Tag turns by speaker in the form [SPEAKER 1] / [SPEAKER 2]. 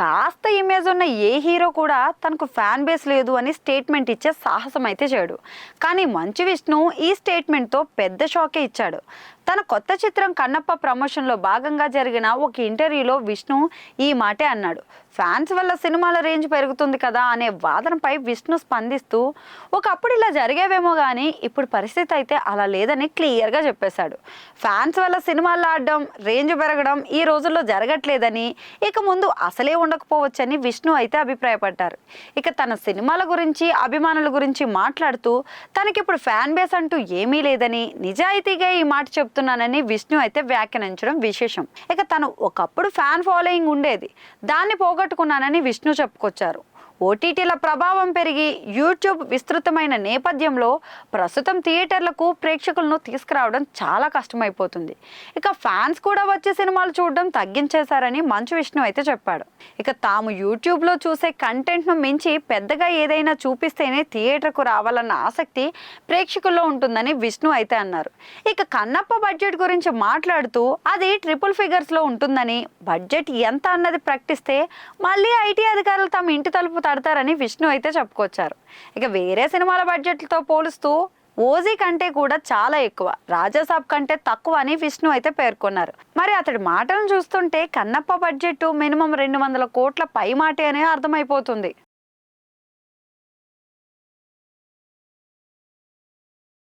[SPEAKER 1] కాస్త ఇమేజ్ ఉన్న ఏ హీరో కూడా తనకు ఫ్యాన్ బేస్ లేదు అని స్టేట్మెంట్ ఇచ్చే సాహసం అయితే చేయడు. కానీ మంచు విష్ణు ఈ స్టేట్మెంట్తో పెద్ద షాకే ఇచ్చాడు. తన కొత్త చిత్రం కన్నప్ప ప్రమోషన్లో భాగంగా జరిగిన ఒక ఇంటర్వ్యూలో విష్ణు ఈ మాటే అన్నాడు. ఫ్యాన్స్ వల్ల సినిమాల రేంజ్ పెరుగుతుంది కదా అనే వాదనపై విష్ణు స్పందిస్తూ ఒకప్పుడు ఇలా జరిగేవేమో కానీ ఇప్పుడు పరిస్థితి అయితే అలా లేదని క్లియర్గా చెప్పేశాడు. ఫ్యాన్స్ వల్ల సినిమాలు ఆడడం రేంజ్ పెరగడం ఈ రోజుల్లో జరగట్లేదని ఇక ముందు అసలే ఉండకపోవచ్చని విష్ణు అయితే అభిప్రాయపడ్డారు. ఇక తన సినిమాల గురించి అభిమానుల గురించి మాట్లాడుతూ తనకిప్పుడు ఫ్యాన్ బేస్ అంటూ ఏమీ లేదని నిజాయితీగా ఈ మాట చెప్తున్నానని విష్ణు అయితే వ్యాఖ్యానించడం విశేషం. ఇక తను ఒకప్పుడు ఫ్యాన్ ఫాలోయింగ్ ఉండేది. దాన్ని పోగొట్టుకున్నానని విష్ణు చెప్పుకొచ్చారు. ఓటీటీల ప్రభావం పెరిగి యూట్యూబ్ విస్తృతమైన నేపథ్యంలో ప్రస్తుతం థియేటర్లకు ప్రేక్షకులను తీసుకురావడం చాలా కష్టమైపోతుంది. ఇక ఫ్యాన్స్ కూడా వచ్చే సినిమాలు చూడడం తగ్గించేశారని మంచు విష్ణు అయితే చెప్పాడు. ఇక తాము యూట్యూబ్లో చూసే కంటెంట్ను మించి పెద్దగా ఏదైనా చూపిస్తేనే థియేటర్కు రావాలన్న ఆసక్తి ప్రేక్షకుల్లో ఉంటుందని విష్ణు అయితే అన్నారు. ఇక కన్నప్ప బడ్జెట్ గురించి మాట్లాడుతూ అది ట్రిపుల్ ఫిగర్స్లో ఉంటుందని బడ్జెట్ ఎంత అన్నది ప్రకటిస్తే మళ్ళీ ఐటీ అధికారులు తమ ఇంటి తలుపు మాట్లాడతారని విష్ణు అయితే చెప్పుకొచ్చారు. ఇక వేరే సినిమాల బడ్జెట్లతో పోలుస్తూ ఓజీ కంటే కూడా చాలా ఎక్కువ రాజాసాబ్ కంటే తక్కువ అని విష్ణు అయితే పేర్కొన్నారు. మరి అతడి మాటలను చూస్తుంటే కన్నప్ప బడ్జెట్ మినిమం రెండు వందల కోట్ల పై మాటే అని అర్థమైపోతుంది.